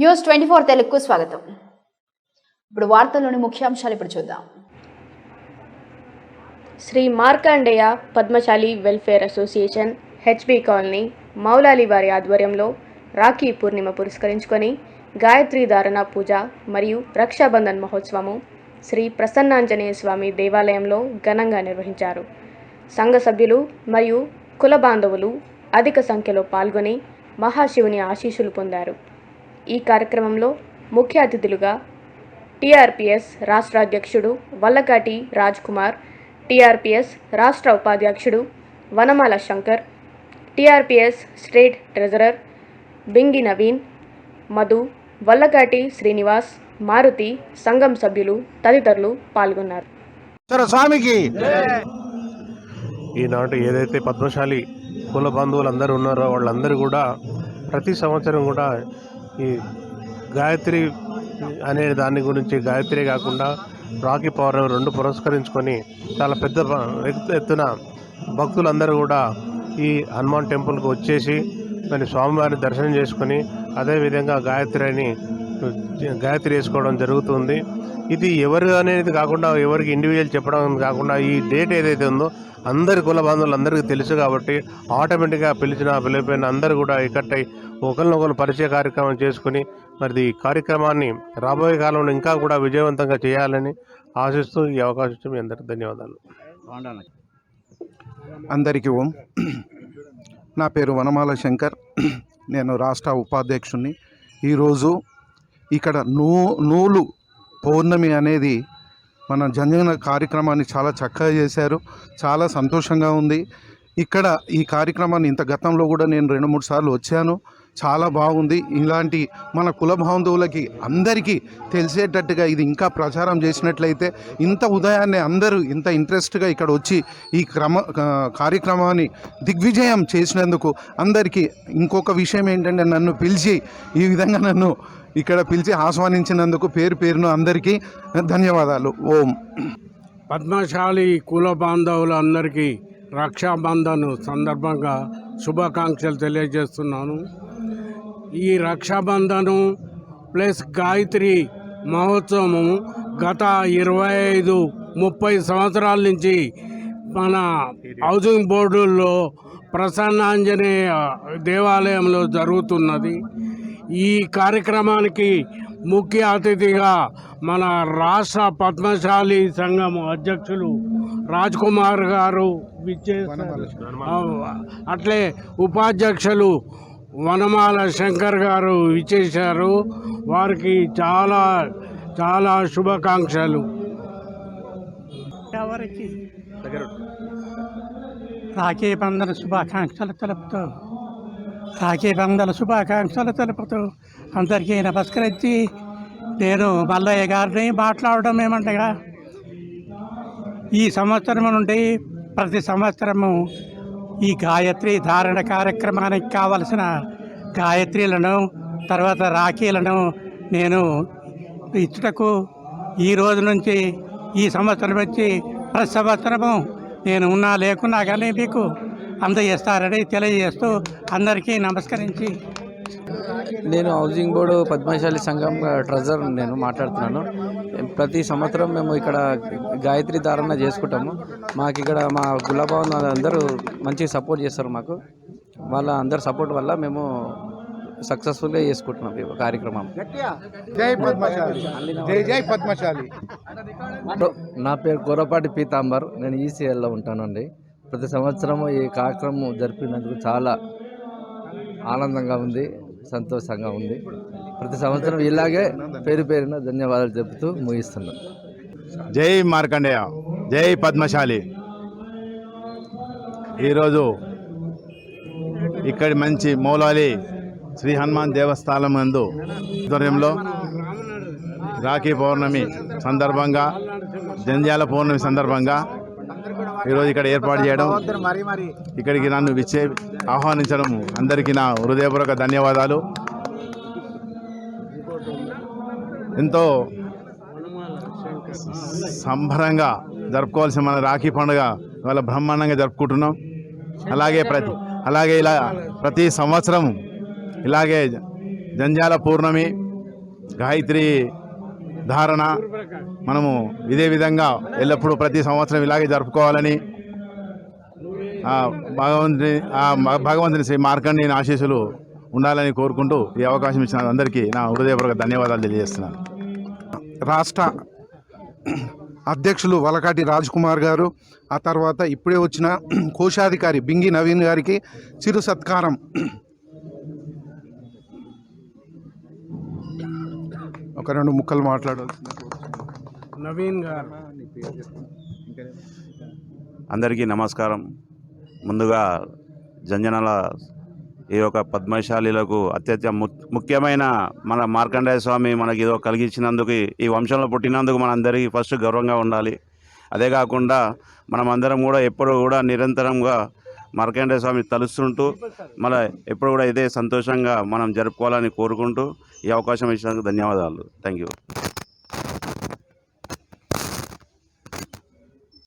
News twenty four తెలుగుకు స్వాగతం. ఇప్పుడు వార్తల్లోని ముఖ్యాంశాలు ఇప్పుడు చూద్దాం. Shri Markandeya Padmashali welfare association HB colony Moulali వారి ఆధ్వర్యంలో రాఖీ పూర్ణిమ పురస్కరించుకొని గాయత్రి ధారణ పూజ మరియు రక్షాబంధన్ మహోత్సవము శ్రీ ప్రసన్నాంజనేయ స్వామి దేవాలయంలో ఘనంగా నిర్వహించారు. సంఘ సభ్యులు మరియు కుల బాంధవులు అధిక సంఖ్యలో పాల్గొని మహాశివుని ఆశీస్సులు పొందారు. ఈ కార్యక్రమంలో ముఖ్య అతిథులుగా టీఆర్పీఎస్ రాష్ట్ర అధ్యక్షుడు వల్లకాటి రాజ్ కుమార్ టీఆర్పీఎస్ రాష్ట్ర ఉపాధ్యక్షుడు Vanamala Shankar TRPS state treasurer Bingi Naveen Madhu Vallakati Srinivas Maruti సంఘం సభ్యులు తదితరులు పాల్గొన్నారు. స్వామికి. ఈనాటి ఏదైతే పద్మశాలి కుల బంధువులందరూ ఉన్నారో వాళ్ళందరూ కూడా ప్రతి సంవత్సరం కూడా ఈ గాయత్రి అనే దాని గురించి గాయత్రి కాకుండా రాఖీ పౌర్ణమి రెండు పురస్కరించుకొని చాలా పెద్ద ఎత్తున భక్తులందరూ కూడా ఈ హనుమాన్ టెంపుల్కి వచ్చేసి మరి స్వామివారిని దర్శనం చేసుకొని అదేవిధంగా గాయత్రిని గాయత్రి వేసుకోవడం జరుగుతుంది. ఇది ఎవరు అనేది కాకుండా ఎవరికి ఇండివిజువల్ చెప్పడం కాకుండా ఈ డేట్ ఏదైతే ఉందో అందరి కుల బంధువులు అందరికీ తెలుసు కాబట్టి ఆటోమేటిక్గా పిలిచిన పిలిపోయిన అందరూ కూడా ఇకట్టై ఒకరినొకరు పరిచయ కార్యక్రమం చేసుకుని మరి ఈ కార్యక్రమాన్ని రాబోయే కాలంలో ఇంకా కూడా విజయవంతంగా చేయాలని ఆశిస్తూ ఈ అవకాశం ఇచ్చి మీ అందరికీ ధన్యవాదాలు. అందరికీ ఓం. నా పేరు వనమాల శంకర్. నేను రాష్ట్ర ఉపాధ్యక్షుడిని ఈరోజు ఇక్కడ నూ నూలు పౌర్ణమి అనేది మన జంజన కార్యక్రమాన్ని చాలా చక్కగా చేశారు. చాలా సంతోషంగా ఉంది. ఇక్కడ ఈ కార్యక్రమాన్ని ఇంత గతంలో కూడా నేను రెండు మూడు సార్లు వచ్చాను. చాలా బాగుంది. ఇలాంటి మన కుల బాంధవులకి అందరికీ తెలిసేటట్టుగా ఇది ఇంకా ప్రచారం చేసినట్లయితే ఇంత ఉదయాన్నే అందరూ ఇంత ఇంట్రెస్ట్గా ఇక్కడ వచ్చి ఈ క్రమ కార్యక్రమాన్ని దిగ్విజయం చేసినందుకు అందరికీ ఇంకొక విషయం ఏంటంటే నన్ను పిలిచి ఈ విధంగా నన్ను ఇక్కడ పిలిచి ఆహ్వానించినందుకు పేరు పేరును అందరికీ ధన్యవాదాలు. ఓం. పద్మశాలి కుల బాంధవులందరికీ రక్షాబంధన్ సందర్భంగా శుభాకాంక్షలు తెలియజేస్తున్నాను. ఈ రక్షాబంధను ప్లస్ గాయత్రి మహోత్సవము గత ఇరవై ఐదు ముప్పై సంవత్సరాల నుంచి మన హౌసింగ్ బోర్డుల్లో ప్రసన్నాంజనేయ దేవాలయంలో జరుగుతున్నది. ఈ కార్యక్రమానికి ముఖ్య అతిథిగా మన రాష్ట్ర పద్మశాలి సంఘం అధ్యక్షులు రాజ్ కుమార్ గారు విచ్చేస్తారు అట్లే ఉపాధ్యక్షులు వనమాల శంకర్ గారు విచ్చేశారు. వారికి చాలా చాలా శుభాకాంక్షలు. ఎవరికి? రాఖీ బంధన శుభాకాంక్షలు తెలుపుతూ రాఖీ బంధాల శుభాకాంక్షలు తెలుపుతూ అందరికీ నమస్కరించి నేను మల్లయ్య గారిని మాట్లాడడం ఏమంటగా ఈ సంవత్సరం నుండి ప్రతి సంవత్సరము ఈ గాయత్రి ధారణ కార్యక్రమానికి కావలసిన గాయత్రీలను తర్వాత రాఖీలను నేను ఇచ్చుటకు ఈ రోజు నుంచి ఈ సంవత్సరం నుంచి ప్రతి సంవత్సరము నేను ఉన్నా లేకున్నా కానీ మీకు అందజేస్తారని తెలియజేస్తూ అందరికీ నమస్కరించి. నేను హౌసింగ్ బోర్డు పద్మశాలి సంఘం ట్రెజర్ నేను మాట్లాడుతున్నాను. ప్రతి సంవత్సరం మేము ఇక్కడ గాయత్రి ధారణ చేసుకుంటాము. మాకు ఇక్కడ మా గులాబాన్ అందరూ మంచి సపోర్ట్ చేస్తారు మాకు. వాళ్ళ అందరి సపోర్ట్ వల్ల మేము సక్సెస్ఫుల్గా చేసుకుంటున్నాం ఈ కార్యక్రమం. జై పద్మశాలి. జై జై పద్మశాలి. నా పేరు గొర్రపాటి పీతాంబర్. నేను ఈసీఎల్లో ఉంటానండి. ప్రతి సంవత్సరము ఈ కార్యక్రమం జరిపినందుకు చాలా ఆనందంగా ఉంది సంతోషంగా ఉంది. ప్రతి సంవత్సరం ఇలాగే పేరు పేరున ధన్యవాదాలు చెబుతూ ముగిస్తున్నాం. జై మార్కండేయ జై పద్మశాలి. ఈరోజు ఇక్కడి మంచి మౌలాలి శ్రీ హనుమాన్ దేవస్థానం నందు ఆధ్వర్యంలో రాఖీ పౌర్ణమి సందర్భంగా జంధ్యాల పౌర్ణమి సందర్భంగా ఈరోజు ఇక్కడ ఏర్పాటు చేయడం ఇక్కడికి నన్ను విచ్చే ఆహ్వానించడం అందరికీ నా హృదయపూర్వక ధన్యవాదాలు. ఎంతో సంబరంగా జరుపుకోవాల్సిన మన రాఖీ పండుగ ఇవాళ బ్రహ్మాండంగా జరుపుకుంటున్నాం. అలాగే ప్రతి అలాగే ఇలా ప్రతి సంవత్సరం ఇలాగే జంజాల పూర్ణమి గాయత్రి ధారణ మనము ఇదే విధంగా ఎల్లప్పుడూ ప్రతి సంవత్సరం ఇలాగే జరుపుకోవాలని భగవంతుని ఆ భగవంతుని శ్రీ మార్కండేయుని ఆశీస్సులు ఉండాలని కోరుకుంటూ ఈ అవకాశం ఇచ్చిన అందరికీ నా హృదయపూర్వక ధన్యవాదాలు తెలియజేస్తున్నాను. రాష్ట్ర అధ్యక్షులు వలకాటి రాజ్ కుమార్ గారు ఆ తర్వాత ఇప్పుడే వచ్చిన కోశాధికారి బింగి నవీన్ గారికి చిరు సత్కారం. ఒక రెండు ముక్కలు మాట్లాడవలసింది. నవీన్ గారు. అందరికీ నమస్కారం. ముందుగా జంజనాల ఈ యొక్క పద్మశాలీలకు అత్యంత ము- ముఖ్యమైన మన మార్కండేయ స్వామి మనకి ఏదో కలిగించినందుకు ఈ వంశంలో పుట్టినందుకు మనందరికీ ఫస్ట్ గర్వంగా ఉండాలి. అదే కాకుండా మనం అందరం కూడా ఎప్పుడు కూడా నిరంతరంగా మార్కండేయ స్వామిని తలుస్తుంటూ మన ఎప్పుడు కూడా ఇదే సంతోషంగా మనం జరుపుకోవాలని కోరుకుంటూ ఈ అవకాశం ఇచ్చినందుకు ధన్యవాదాలు. Thank you